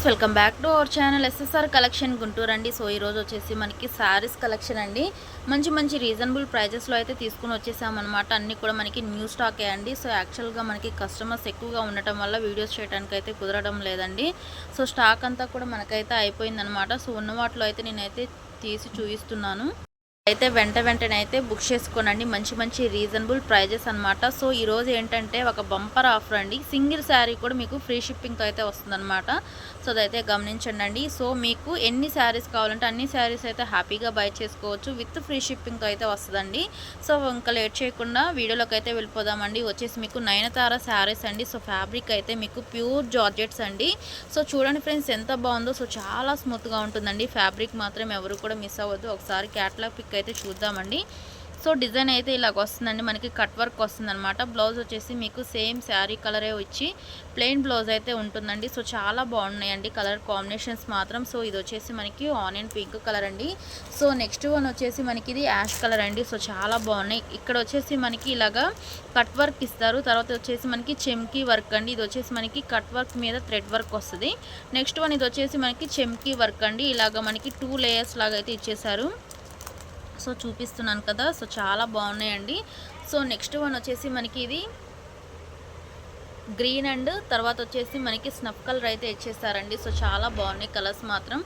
Friends welcome back to our channel SSR collection Guntur అండి. So ఈరోజు వచ్చేసి మనకి శారీస్ కలెక్షన్ అండి. మంచి మంచి రీజనబుల్ ప్రైజెస్లో అయితే తీసుకుని వచ్చేసామన్నమాట. అన్నీ కూడా మనకి న్యూ స్టాకే అండి. సో యాక్చువల్గా మనకి కస్టమర్స్ ఎక్కువగా ఉండటం వల్ల వీడియోస్ చేయడానికి అయితే కుదరడం లేదండి. సో స్టాక్ అంతా కూడా మనకైతే అయిపోయిందనమాట సో ఉన్న వాటిలో అయితే నేనైతే తీసి చూపిస్తున్నాను. అయితే వెంట వెంటనే అయితే బుక్ చేసుకోనండి. మంచి మంచి రీజనబుల్ ప్రైజెస్ అనమాట సో ఈరోజు ఏంటంటే ఒక బంపర్ ఆఫర్ అండి. సింగిల్ శారీ కూడా మీకు ఫ్రీ షిప్పింగ్తో అయితే వస్తుందన్నమాట. సో అదైతే గమనించండి అండి సో మీకు ఎన్ని శారీస్ కావాలంటే అన్ని శారీస్ అయితే హ్యాపీగా బై చేసుకోవచ్చు. విత్ ఫ్రీ షిప్పింగ్తో అయితే వస్తుందండి. సో ఇంకా లేట్ చేయకుండా వీడియోలోకి అయితే వెళ్ళిపోదామండి. వచ్చేసి మీకు నయనతార శారీస్ అండి. సో ఫ్యాబ్రిక్ అయితే మీకు ప్యూర్ జార్జెట్స్ అండి. సో చూడండి ఫ్రెండ్స్ ఎంత బాగుందో. సో చాలా స్మూత్గా ఉంటుందండి. ఫ్యాబ్రిక్ మాత్రం ఎవరు కూడా మిస్ అవ్వద్దు. ఒకసారి క్యాట్లాగ్ పిక్ అయితే చూద్దామండి. సో డిజైన్ అయితే ఇలాగ వస్తుందండి. మనకి కట్ వర్క్ వస్తుందన్నమాట. బ్లౌజ్ వచ్చేసి మీకు సేమ్ శారీ కలరే వచ్చి ప్లెయిన్ బ్లౌజ్ అయితే ఉంటుందండి. సో చాలా బాగున్నాయండి కలర్ కాంబినేషన్స్ మాత్రం. సో ఇది వచ్చేసి మనకి ఆనియన్ పింక్ కలర్ అండి. సో నెక్స్ట్ వన్ వచ్చేసి మనకి ఇది యాష్ కలర్ అండి. సో చాలా బాగున్నాయి. ఇక్కడ వచ్చేసి మనకి ఇలాగా కట్ వర్క్ ఇస్తారు. తర్వాత వచ్చేసి మనకి చెమ్కీ వర్క్ అండి. ఇది వచ్చేసి మనకి కట్ వర్క్ మీద థ్రెడ్ వర్క్ వస్తుంది. నెక్స్ట్ వన్ ఇది వచ్చేసి మనకి చెమ్కీ వర్క్ అండి. ఇలాగ మనకి టూ లేయర్స్ లాగా అయితే ఇచ్చేసారు సో చూపిస్తున్నాను కదా. సో చాలా బాగున్నాయండి. సో నెక్స్ట్ వన్ వచ్చేసి మనకి ఇది గ్రీన్ అండ్ తర్వాత వచ్చేసి మనకి స్నఫ్ కలర్ అయితే ఇచ్చేసారండి. సో చాలా బాగున్నాయి కలర్స్ మాత్రం.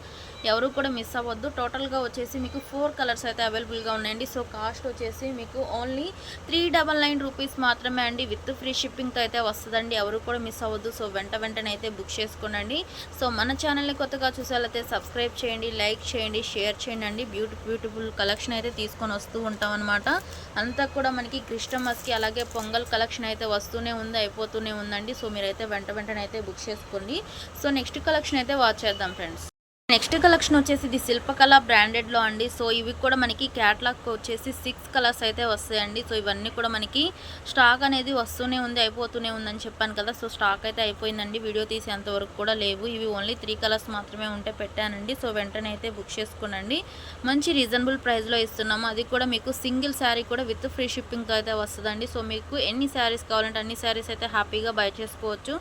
ఎవరు కూడా మిస్ అవ్వద్దు. టోటల్గా వచ్చేసి మీకు ఫోర్ కలర్స్ అయితే అవైలబుల్గా ఉన్నాయండి. సో కాస్ట్ వచ్చేసి మీకు only three double nine rupees మాత్రమే అండి. విత్ ఫ్రీ షిప్పింగ్తో అయితే వస్తుందండి. ఎవరు కూడా మిస్ అవ్వద్దు. సో వెంట వెంటనే అయితే బుక్ చేసుకోండి సో మన ఛానల్ని కొత్తగా చూసేలైతే సబ్స్క్రైబ్ చేయండి లైక్ చేయండి షేర్ చేయండి అండి బ్యూటి బ్యూటిఫుల్ కలెక్షన్ అయితే తీసుకొని వస్తూ ఉంటాం అనమాట అంతా కూడా మనకి క్రిస్టమస్కి అలాగే పొంగల్ కలెక్షన్ అయితే వస్తూనే ఉంది అయిపోతూనే ఉంది. ఉందండి. సో మీరైతే వెంట వెంటనే అయితే బుక్ చేసుకోండి. సో నెక్స్ట్ కలెక్షన్ అయితే వాచ్ చేద్దాం ఫ్రెండ్స్ నెక్స్ట్ కలెక్షన్ వచ్చేసి ఇది శిల్పకళ బ్రాండెడ్లో అండి. సో ఇవి కూడా మనకి క్యాట్లాగ్ వచ్చేసి సిక్స్ కలర్స్ అయితే వస్తాయండి. సో ఇవన్నీ కూడా మనకి స్టాక్ అనేది వస్తూనే ఉంది అయిపోతూనే ఉందని చెప్పాను కదా. సో స్టాక్ అయితే అయిపోయిందండి. వీడియో తీసేంత వరకు కూడా లేవు. ఇవి ఓన్లీ త్రీ కలర్స్ మాత్రమే ఉంటే పెట్టానండి. సో వెంటనే అయితే బుక్ చేసుకోనండి. మంచి రీజనబుల్ ప్రైస్లో ఇస్తున్నాము. అది కూడా మీకు సింగిల్ శారీ కూడా విత్ ఫ్రీ షిప్పింగ్తో అయితే వస్తుందండి. సో మీకు ఎన్ని శారీస్ కావాలంటే అన్ని శారీస్ అయితే హ్యాపీగా బై చేసుకోవచ్చు.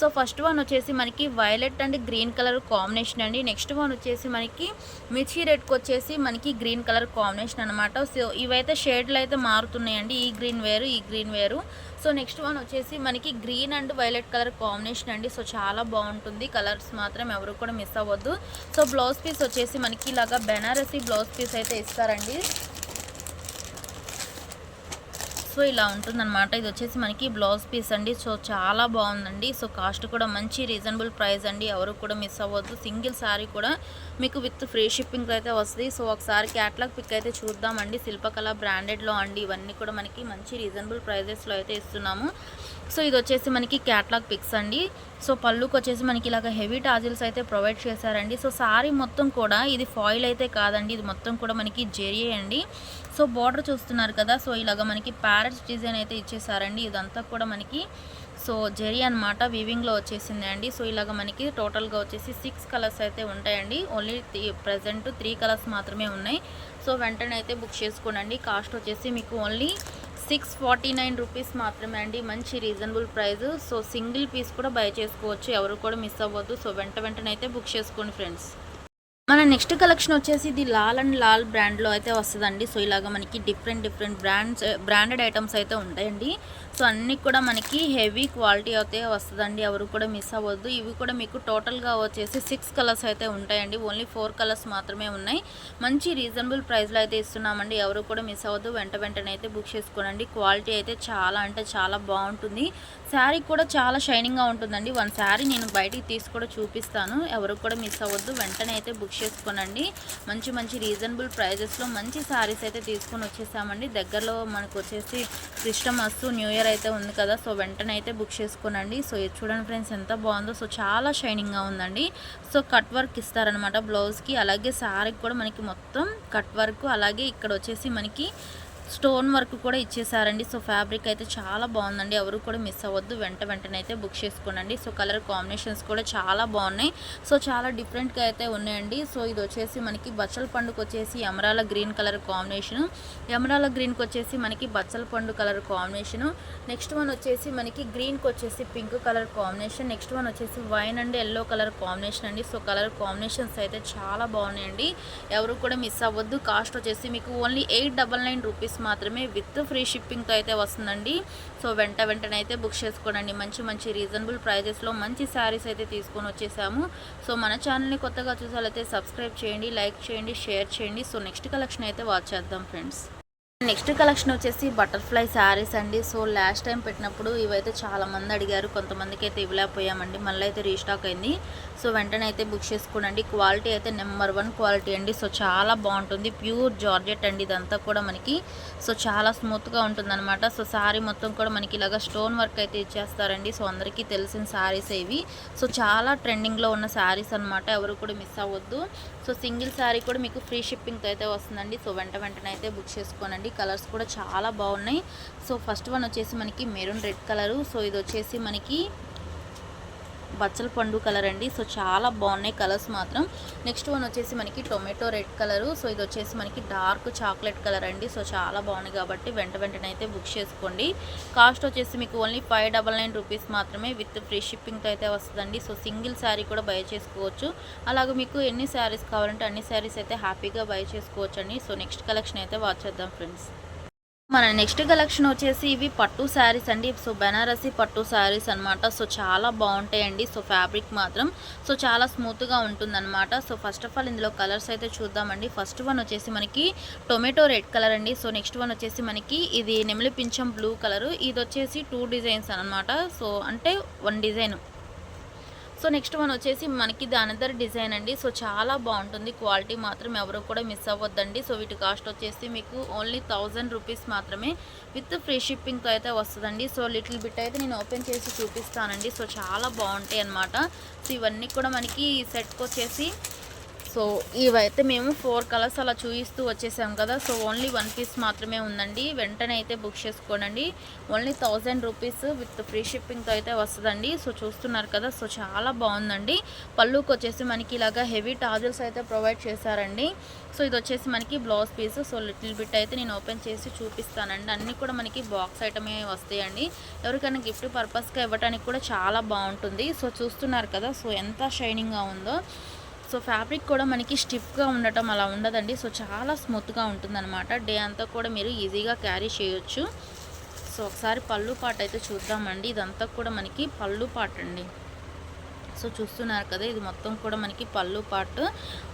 సో ఫస్ట్ వన్ వచ్చేసి మనకి violet and green colour combination అండి. నెక్స్ట్ వన్ వచ్చేసి మనకి మిర్చి రెడ్కి వచ్చేసి మనకి గ్రీన్ కలర్ కాంబినేషన్ అనమాట సో ఇవైతే షేడ్లు అయితే మారుతున్నాయండి. ఈ గ్రీన్ వేరు ఈ గ్రీన్ వేరు. సో నెక్స్ట్ వన్ వచ్చేసి మనకి green and violet colour combination అండి. సో చాలా బాగుంటుంది. కలర్స్ మాత్రం ఎవరు కూడా మిస్ అవ్వద్దు. సో బ్లౌజ్ పీస్ వచ్చేసి మనకి ఇలాగా బెనారసీ బ్లౌజ్ పీస్ అయితే ఇస్తారండి. సో ఇలా ఉంటుందన్నమాట. ఇది వచ్చేసి మనకి బ్లౌజ్ పీస్ అండి. సో చాలా బాగుందండి. సో కాస్ట్ కూడా మంచి రీజనబుల్ ప్రైస్ అండి. ఎవరు కూడా మిస్ అవ్వద్దు. సింగిల్ శారీ కూడా మీకు విత్ ఫ్రీ షిప్పింగ్ అయితే వస్తుంది. సో ఒకసారి క్యాట్లాగ్ పిక్ అయితే చూద్దామండి. శిల్పకళ బ్రాండెడ్లో అండి. ఇవన్నీ కూడా మనకి మంచి రీజనబుల్ ప్రైజెస్లో అయితే ఇస్తున్నాము. సో ఇది వచ్చేసి మనకి క్యాట్లాగ్ పిక్స్ అండి. సో పళ్ళుకి వచ్చేసి మనకి ఇలాగ హెవీ టాజిల్స్ అయితే ప్రొవైడ్ చేశారండి. సో సారీ మొత్తం కూడా ఇది ఫాయిల్ అయితే కాదండి. ఇది మొత్తం కూడా మనకి జెరియే అండి. సో బార్డర్ చూస్తున్నారు కదా. సో ఇలాగ మనకి ప్యారెట్స్ డిజైన్ అయితే ఇచ్చేసారండి. ఇదంతా కూడా మనకి సో జెరీ అనమాట వివింగ్లో వచ్చేసింది అండి. సో ఇలాగ మనకి టోటల్గా వచ్చేసి సిక్స్ కలర్స్ అయితే ఉంటాయండి. ఓన్లీ ప్రజెంట్ త్రీ కలర్స్ మాత్రమే ఉన్నాయి. సో వెంటనే అయితే బుక్ చేసుకోండి కాస్ట్ వచ్చేసి మీకు only six forty nine rupees మాత్రమే అండి. మంచి reasonable price so single piece కూడా బై చేసుకోవచ్చు. ఎవరు కూడా మిస్ అవ్వద్దు. సో వెంట వెంటనే అయితే బుక్ చేసుకోండి ఫ్రెండ్స్ మన నెక్స్ట్ కలెక్షన్ వచ్చేసి ఇది లాల్ అండ్ లాల్ బ్రాండ్లో అయితే వస్తుందండి. సో ఇలాగ మనకి different different brands branded items అయితే ఉంటాయండి. సో అన్నీ కూడా మనకి హెవీ క్వాలిటీ అయితే వస్తుందండి. ఎవరు కూడా మిస్ అవ్వద్దు. ఇవి కూడా మీకు టోటల్గా వచ్చేసి సిక్స్ కలర్స్ అయితే ఉంటాయండి. ఓన్లీ ఫోర్ కలర్స్ మాత్రమే ఉన్నాయి. మంచి రీజనబుల్ ప్రైస్లో అయితే ఇస్తున్నామండి. ఎవరు కూడా మిస్ అవ్వద్దు. వెంట వెంటనే అయితే బుక్ చేసుకోనండి. క్వాలిటీ అయితే చాలా అంటే చాలా బాగుంటుంది. శారీ కూడా చాలా షైనింగ్గా ఉంటుందండి. వన్ శారీ నేను బయటికి తీసి కూడా చూపిస్తాను. ఎవరు కూడా మిస్ అవ్వద్దు. వెంటనే అయితే బుక్ చేసుకోనండి. మంచి మంచి రీజనబుల్ ప్రైజెస్లో మంచి శారీస్ అయితే తీసుకొని వచ్చేసామండి. దగ్గరలో మనకు వచ్చేసి క్రిస్టమస్ న్యూ ఇయర్ అయితే ఉంది కదా సో వెంటనే అయితే బుక్ చేసుకోనండి. సో ఇది చూడండి ఫ్రెండ్స్ ఎంత బాగుందో. సో చాలా షైనింగ్గా ఉందండి. సో కట్ వర్క్ ఇస్తారనమాట బ్లౌజ్కి. అలాగే శారీకి కూడా మనకి మొత్తం కట్ వర్క్. అలాగే ఇక్కడ వచ్చేసి మనకి స్టోన్ వర్క్ కూడా ఇచ్చేసారండి. సో ఫ్యాబ్రిక్ అయితే చాలా బాగుందండి. ఎవరు కూడా మిస్ అవ్వద్దు. వెంట వెంటనే అయితే బుక్ చేసుకోనండి. సో కలర్ కాంబినేషన్స్ కూడా చాలా బాగున్నాయి. సో చాలా డిఫరెంట్గా అయితే ఉన్నాయండి. సో ఇది వచ్చేసి మనకి బచ్చల పండుగ వచ్చేసి emerald green colour combination. Emerald గ్రీన్కి వచ్చేసి మనకి బచ్చల పండు కలర్ కాంబినేషను. నెక్స్ట్ వన్ వచ్చేసి మనకి గ్రీన్కి వచ్చేసి pink colour combination. Next one వచ్చేసి wine and yellow colour combination అండి. సో కలర్ కాంబినేషన్స్ అయితే చాలా బాగున్నాయండి. ఎవరు కూడా మిస్ అవ్వద్దు. కాస్ట్ వచ్చేసి మీకు only eight double nine rupees మాత్రమే విత్ ఫ్రీ షిప్పింగ్తో అయితే వస్తుందండి. సో వెంట వెంటనే అయితే బుక్ చేసుకోండి మంచి మంచి రీజనబుల్ ప్రైజెస్లో మంచి శారీస్ అయితే తీసుకొని వచ్చేసాము. సో మన ఛానల్ని కొత్తగా చూసాలైతే సబ్స్క్రైబ్ చేయండి లైక్ చేయండి షేర్ చేయండి. సో నెక్స్ట్ కలెక్షన్ అయితే వాచ్ చేద్దాం ఫ్రెండ్స్. నెక్స్ట్ కలెక్షన్ వచ్చేసి బటర్ఫ్లై శారీస్ అండి. సో లాస్ట్ టైం పెట్టినప్పుడు ఇవైతే చాలా మంది అడిగారు. కొంతమందికి అయితే ఇవ్వలేకపోయామండి మళ్ళీ అయితే రీస్టాక్ అయింది. సో వెంటనే అయితే బుక్ చేసుకోనండి. క్వాలిటీ అయితే నెంబర్ వన్ క్వాలిటీ అండి. సో చాలా బాగుంటుంది. ప్యూర్ జార్జెట్ అండి ఇదంతా కూడా మనకి. సో చాలా స్మూత్గా ఉంటుందన్నమాట. సో శారీ మొత్తం కూడా మనకి ఇలాగ స్టోన్ వర్క్ అయితే ఇచ్చేస్తారండి. సో అందరికీ తెలిసిన శారీస్ ఇవి. సో చాలా ట్రెండింగ్లో ఉన్న శారీస్ అనమాట ఎవరు కూడా మిస్ అవ్వద్దు. సో సింగిల్ శారీ కూడా మీకు ఫ్రీ షిప్పింగ్తో అయితే వస్తుందండి. సో వెంట వెంటనే అయితే బుక్ చేసుకోనండి. కలర్స్ కూడా చాలా బాగున్నాయి. సో ఫస్ట్ వన్ వచ్చేసి మనకి మెరూన్ రెడ్ కలరు. సో ఇది వచ్చేసి మనకి బచ్చల పండు కలర్ అండి. సో చాలా బాగున్నాయి కలర్స్ మాత్రం. నెక్స్ట్ వన్ వచ్చేసి మనకి టొమాటో రెడ్ కలరు సో ఇది వచ్చేసి మనకి డార్క్ చాక్లెట్ కలర్ అండి. సో చాలా బాగున్నాయి కాబట్టి వెంట వెంటనే అయితే బుక్ చేసుకోండి. కాస్ట్ వచ్చేసి మీకు only five double nine rupees మాత్రమే విత్ ఫ్రీ షిప్పింగ్తో అయితే వస్తుందండి. సో సింగిల్ శారీ కూడా బై చేసుకోవచ్చు. అలాగే మీకు ఎన్ని శారీస్ కావాలంటే అన్ని శారీస్ అయితే హ్యాపీగా బై చేసుకోవచ్చు అండి సో నెక్స్ట్ కలెక్షన్ అయితే వాచ్ చేద్దాం ఫ్రెండ్స్ మన నెక్స్ట్ కలెక్షన్ వచ్చేసి ఇవి పట్టు శారీస్ అండి. సో బెనారసి పట్టు శారీస్ అనమాట సో చాలా బాగుంటాయండి. సో ఫ్యాబ్రిక్ మాత్రం. సో చాలా స్మూత్గా ఉంటుందన్నమాట. సో ఫస్ట్ ఆఫ్ ఆల్ ఇందులో కలర్స్ అయితే చూద్దామండి. ఫస్ట్ వన్ వచ్చేసి మనకి టొమాటో రెడ్ కలర్ అండి. సో నెక్స్ట్ వన్ వచ్చేసి మనకి ఇది నెమిలి పింఛం బ్లూ కలర్. ఇది వచ్చేసి టూ డిజైన్స్ అనమాట సో అంటే one design. So next one వచ్చేసి మనకి దానిదర్ డిజైన్ అండి. సో చాలా బాగుంటుంది. క్వాలిటీ మాత్రం ఎవరు కూడా మిస్ అవ్వద్దండి. సో వీటి కాస్ట్ వచ్చేసి మీకు ఓన్లీ థౌజండ్ రూపీస్ మాత్రమే విత్ ఫ్రీ షిప్పింగ్తో అయితే వస్తుందండి. సో లిటిల్ బిట్ అయితే నేను ఓపెన్ చేసి చూపిస్తానండి. సో చాలా బాగుంటాయి అనమాట సో ఇవన్నీ కూడా మనకి సెట్కి వచ్చేసి సో ఇవైతే మేము ఫోర్ కలర్స్ అలా చూపిస్తూ వచ్చేసాం కదా. సో ఓన్లీ వన్ పీస్ మాత్రమే ఉందండి. వెంటనే అయితే బుక్ చేసుకోనండి. Only thousand rupees with free షిప్పింగ్తో అయితే వస్తుందండి. సో చూస్తున్నారు కదా సో చాలా బాగుందండి. పళ్ళుకి వచ్చేసి మనకి ఇలాగా హెవీ టాజిల్స్ అయితే ప్రొవైడ్ చేశారండి. సో ఇది వచ్చేసి మనకి blouse piece. So little bit అయితే నేను ఓపెన్ చేసి చూపిస్తానండి. అన్నీ కూడా మనకి బాక్స్ ఐటమే వస్తాయండి. ఎవరికైనా గిఫ్ట్ పర్పస్గా ఇవ్వడానికి కూడా చాలా బాగుంటుంది. సో చూస్తున్నారు కదా సో ఎంత షైనింగ్గా ఉందో. సో ఫ్యాబ్రిక్ కూడా మనకి స్టిఫ్గా ఉండటం అలా ఉండదండి. సో చాలా స్మూత్గా ఉంటుందన్నమాట. డే అంతా కూడా మీరు ఈజీగా క్యారీ చేయొచ్చు. సో ఒకసారి పళ్ళు పాట అయితే చూద్దామండి. ఇదంతా కూడా మనకి పళ్ళు పాట అండి సో చూస్తున్నారు కదా ఇది మొత్తం కూడా మనకి పళ్ళు పాటు.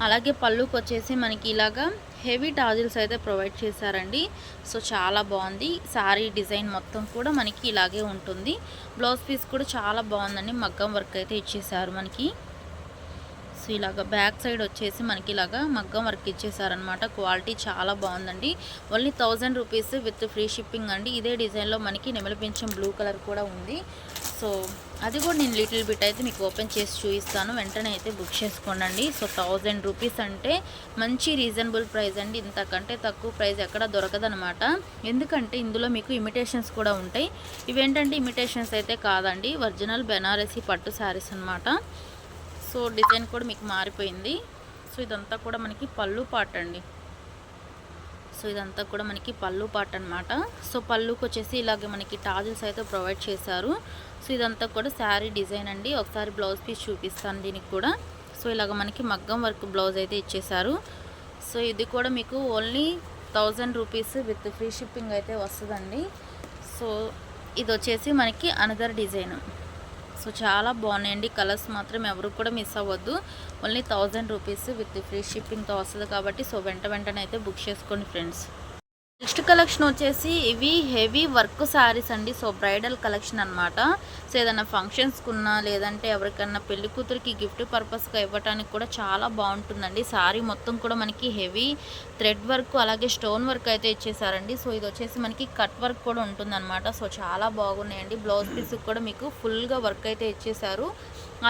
అలాగే పళ్ళుకి వచ్చేసి మనకి ఇలాగా హెవీ టాజిల్స్ అయితే ప్రొవైడ్ చేశారండి. సో చాలా బాగుంది. శారీ డిజైన్ మొత్తం కూడా మనకి ఇలాగే ఉంటుంది. బ్లౌజ్ పీస్ కూడా చాలా బాగుందండి. మగ్గం వర్క్ అయితే ఇచ్చేసారు మనకి. సో ఇలాగ బ్యాక్ సైడ్ వచ్చేసి మనకి ఇలాగా మగ్గం వర్క్ ఇచ్చేసారనమాట క్వాలిటీ చాలా బాగుందండి. Only thousand rupees with free shipping అండి. ఇదే డిజైన్లో మనకి నెమలిపించం బ్లూ కలర్ కూడా ఉంది. సో అది కూడా నేను లిటిల్ బిట్ అయితే మీకు ఓపెన్ చేసి చూపిస్తాను. వెంటనే అయితే బుక్ చేసుకోండి సో థౌజండ్ రూపీస్ అంటే మంచి రీజనబుల్ ప్రైస్ అండి. ఇంతకంటే తక్కువ ప్రైస్ ఎక్కడ దొరకదనమాట ఎందుకంటే ఇందులో మీకు ఇమిటేషన్స్ కూడా ఉంటాయి. ఇవేంటంటే ఇమిటేషన్స్ అయితే కాదండి. ఒరిజినల్ బెనారసీ పట్టు శారీస్ అనమాట సో డిజైన్ కూడా మీకు మారిపోయింది. సో ఇదంతా కూడా మనకి పళ్ళు పాట అండి. సో ఇదంతా కూడా మనకి పళ్ళు పాట అనమాట సో పళ్ళుకి వచ్చేసి ఇలాగే మనకి టాజిల్స్ అయితే ప్రొవైడ్ చేశారు. సో ఇదంతా కూడా శారీ డిజైన్ అండి. ఒకసారి బ్లౌజ్ పీస్ చూపిస్తాను దీనికి కూడా. సో ఇలాగ మనకి మగ్గం వర్క్ బ్లౌజ్ అయితే ఇచ్చేశారు. సో ఇది కూడా మీకు only thousand rupees with free shipping అయితే వస్తుందండి. సో ఇది వచ్చేసి మనకి అనదర్ డిజైన్. సో చాలా బాగున్నాయండి. కలర్స్ మాత్రం ఎవరు కూడా మిస్ అవ్వద్దు. Only thousand rupees with free షిప్పింగ్తో వస్తుంది కాబట్టి సో వెంట వెంటనే అయితే బుక్ చేసుకోండి ఫ్రెండ్స్. నెక్స్ట్ కలెక్షన్ వచ్చేసి ఇవి హెవీ వర్క్ శారీస్ అండి. సో బ్రైడల్ కలెక్షన్ అనమాట సో ఏదైనా ఫంక్షన్స్కి ఉన్నా లేదంటే ఎవరికన్నా పెళ్ళి కూతురికి గిఫ్ట్ పర్పస్గా ఇవ్వడానికి కూడా చాలా బాగుంటుందండి. శారీ మొత్తం కూడా మనకి హెవీ థ్రెడ్ వర్క్ అలాగే స్టోన్ వర్క్ అయితే ఇచ్చేసారండి. సో ఇది వచ్చేసి మనకి కట్ వర్క్ కూడా ఉంటుందన్నమాట. సో చాలా బాగున్నాయండి. బ్లౌజ్ పీస్ కూడా మీకు ఫుల్గా వర్క్ అయితే ఇచ్చేసారు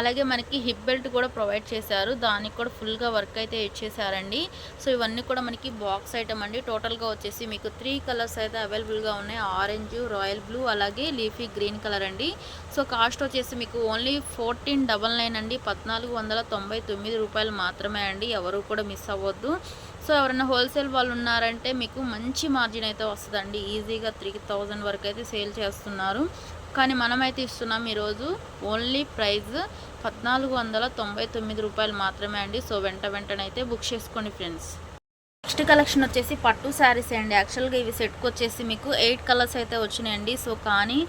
అలాగే మనకి హిప్ బెల్ట్ కూడా ప్రొవైడ్ చేశారు. దానికి కూడా ఫుల్గా వర్క్ అయితే ఇచ్చేసారండి సో ఇవన్నీ కూడా మనకి బాక్స్ ఐటమ్ అండి. టోటల్గా వచ్చేసి మీకు త్రీ కలర్స్ అయితే అవైలబుల్గా ఉన్నాయి. ఆరెంజ్ రాయల్ బ్లూ అలాగే లీఫీ గ్రీన్ కలర్ అండి. సో కాస్ట్ వచ్చేసి మీకు ఓన్లీ ఫోర్టీన్ డబల్ నైన్ అండి. పద్నాలుగు వందల తొంభై తొమ్మిది రూపాయలు మాత్రమే అండి. ఎవరు కూడా మిస్ అవ్వద్దు. సో ఎవరైనా హోల్సేల్ వాళ్ళు ఉన్నారంటే మీకు మంచి మార్జిన్ అయితే వస్తుందండి. ఈజీగా త్రీ థౌజండ్ వరకు అయితే సేల్ చేస్తున్నారు. కానీ మనమైతే ఇస్తున్నాం ఈరోజు ఓన్లీ ప్రైజ్ పద్నాలుగు వందల తొంభై తొమ్మిది రూపాయలు మాత్రమే అండి. సో వెంట వెంటనైతే బుక్ చేసుకోండి ఫ్రెండ్స్. నెక్స్ట్ కలెక్షన్ వచ్చేసి పట్టు శారీస్ అండి. యాక్చువల్గా ఇవి సెట్కి వచ్చేసి మీకు ఎయిట్ కలర్స్ అయితే వచ్చినాయండి. సో కానీ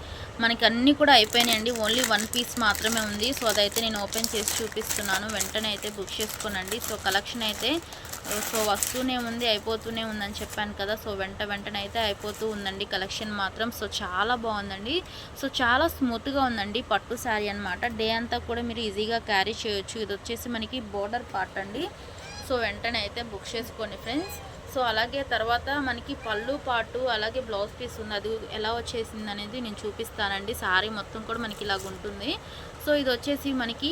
మనకి అన్నీ కూడా అయిపోయినాయండి. ఓన్లీ వన్ పీస్ మాత్రమే ఉంది. సో అదైతే నేను ఓపెన్ చేసి చూపిస్తున్నాను. వెంటనే అయితే బుక్ చేసుకోనండి. సో కలెక్షన్ అయితే సో వస్తూనే ఉంది అయిపోతూనే ఉందని చెప్పాను కదా. సో వెంట వెంటనే అయితే అయిపోతూ ఉందండి కలెక్షన్ మాత్రం. సో చాలా బాగుందండి. సో చాలా స్మూత్గా ఉందండి పట్టు శారీ అనమాట డే అంతా కూడా మీరు ఈజీగా క్యారీ చేయొచ్చు. ఇది వచ్చేసి మనకి బోర్డర్ పార్ట్ అండి. సో వెంటనే అయితే బుక్ చేసుకోండి ఫ్రెండ్స్. సో అలాగే తర్వాత మనకి పళ్ళు పాటు అలాగే బ్లౌజ్ పీస్ ఉంది. అది ఎలా వచ్చేసింది అనేది నేను చూపిస్తానండి. శారీ మొత్తం కూడా మనకి ఇలాగ ఉంటుంది సో ఇది వచ్చేసి మనకి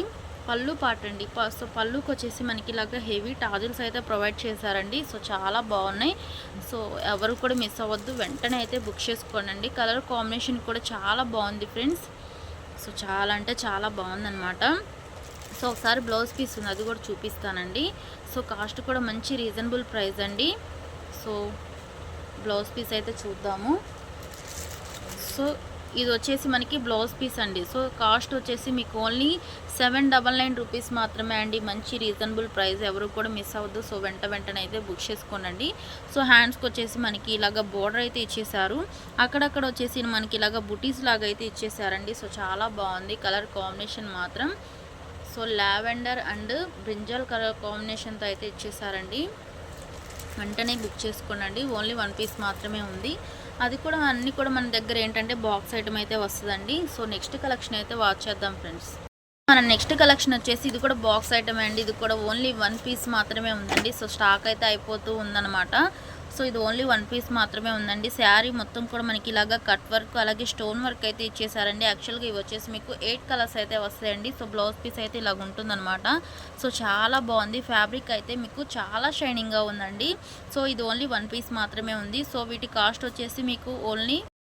పళ్ళు పాట అండి. ప- సో పళ్ళుకి వచ్చేసి మనకి ఇలాగ హెవీ టాజిల్స్ అయితే ప్రొవైడ్ చేశారండి. సో చాలా బాగున్నాయి. సో ఎవరు కూడా మిస్ అవ్వద్దు. వెంటనే అయితే బుక్ చేసుకోండి కలర్ కాంబినేషన్ కూడా చాలా బాగుంది ఫ్రెండ్స్. సో చాలా అంటే చాలా బాగుందన్నమాట. సో ఒకసారి బ్లౌజ్ పీస్ ఉంది. అది కూడా చూపిస్తానండి. సో కాస్ట్ కూడా మంచి రీజనబుల్ ప్రైస్ అండి. సో బ్లౌజ్ పీస్ అయితే చూద్దాము. సో ఇది వచ్చేసి మనకి బ్లౌజ్ పీస్ అండి. సో కాస్ట్ వచ్చేసి మీకు only seven double nine rupees మాత్రమే అండి. మంచి రీజనబుల్ ప్రైస్ ఎవరు కూడా మిస్ అవ్వద్దు. సో వెంట వెంటనే అయితే బుక్ చేసుకోనండి. సో హ్యాండ్స్కి వచ్చేసి మనకి ఇలాగ బోర్డర్ అయితే ఇచ్చేసారు అక్కడక్కడ వచ్చేసి మనకి ఇలాగ బుటీస్ లాగా అయితే ఇచ్చేసారండి సో చాలా బాగుంది. కలర్ కాంబినేషన్ మాత్రం. So lavender and brinjal colour కాంబినేషన్తో అయితే ఇచ్చేసారండి వెంటనే బుక్ చేసుకోనండి. ఓన్లీ వన్ పీస్ మాత్రమే ఉంది. అది కూడా అన్నీ కూడా మన దగ్గర ఏంటంటే బాక్స్ ఐటమ్ అయితే వస్తుందండి. సో నెక్స్ట్ కలెక్షన్ అయితే వాచ్ చేద్దాం ఫ్రెండ్స్ మన నెక్స్ట్ కలెక్షన్ వచ్చేసి ఇది కూడా బాక్స్ ఐటమ్ అండి. ఇది కూడా ఓన్లీ వన్ పీస్ మాత్రమే ఉందండి. సో స్టాక్ అయితే అయిపోతూ ఉందన్నమాట. సో ఇది ఓన్లీ వన్ పీస్ మాత్రమే ఉందండి. శారీ మొత్తం కూడా మనకి ఇలాగా కట్ వర్క్ అలాగే స్టోన్ వర్క్ అయితే ఇచ్చేసారండి. యాక్చువల్గా ఇవి వచ్చేసి మీకు ఎయిట్ కలర్స్ అయితే వస్తాయండి. సో బ్లౌజ్ పీస్ అయితే ఇలాగ ఉంటుందన్నమాట. సో చాలా బాగుంది. ఫ్యాబ్రిక్ అయితే మీకు చాలా షైనింగ్గా ఉందండి. సో ఇది ఓన్లీ వన్ పీస్ మాత్రమే ఉంది. సో వీటి కాస్ట్ వచ్చేసి మీకు ఓన్లీ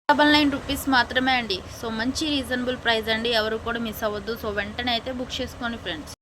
డబల్ నైన్ రూపీస్ మాత్రమే అండి. సో మంచి రీజనబుల్ ప్రైస్ అండి. ఎవరు కూడా మిస్ అవ్వద్దు. సో వెంటనే అయితే బుక్ చేసుకోండి ఫ్రెండ్స్